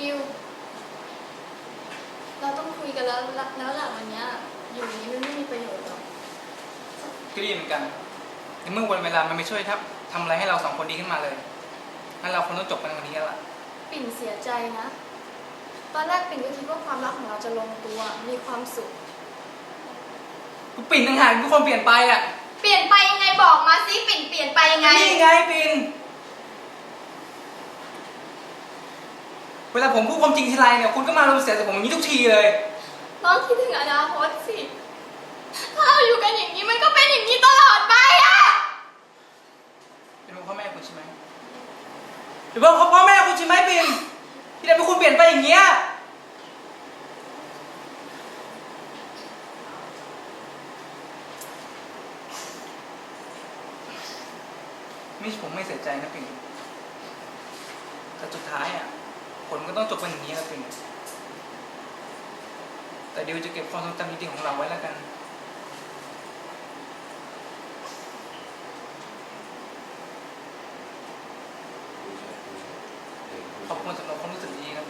ดิว เราต้องคุยกันแล้วแล้วแหละวันเนี้ยอยู่อย่างนี้มันไม่มีประโยชน์หรอก ก็ดีเหมือนกัน ในเมื่อวันเวลามันไม่ช่วยครับทำอะไรให้เราสองคนดีขึ้นมาเลยงั้นเราคงต้องจบกันวันนี้แล้วล่ะ ปิ่นเสียใจนะ ตอนแรกปิ่นก็คิดว่าความรักของเราจะลงตัว มีความสุข กูปิ่นต่างหากทุกคนเปลี่ยนไปอะเปลี่ยนไปยังไงบอกมาสิปิ่นเปลี่ยนไปยังไง นี่ไงปิ่น เวลาผมพูดความจริงทีไรเนี่ยคุณก็มาลงเสียแต่ผมอย่างนี้ทุกทีเลยลองคิดถึงอนาคตสิ ถ้าเราอยู่กันอย่างนี้มันก็เป็นอย่างนี้ตลอดไปอะเป็นเพราะพ่อแม่คุณใช่ไหมหรือว่าเพราะพ่อแม่คุณใช่ไหมปิ่นที่ทำให้คุณเปลี่ยนไปอย่างเงี้ยไม่ใช่ผมไม่เสียใจนะปิ่นแต่สุดท้ายอะ ผลก็ต้องจบเป็นอย่างนี้นะปิ่นแต่เดี๋ยวจะเก็บความทรงจำดีๆของเราไว้แล้วกัน ขอบคุณสำหรับความรู้สึกดีนะ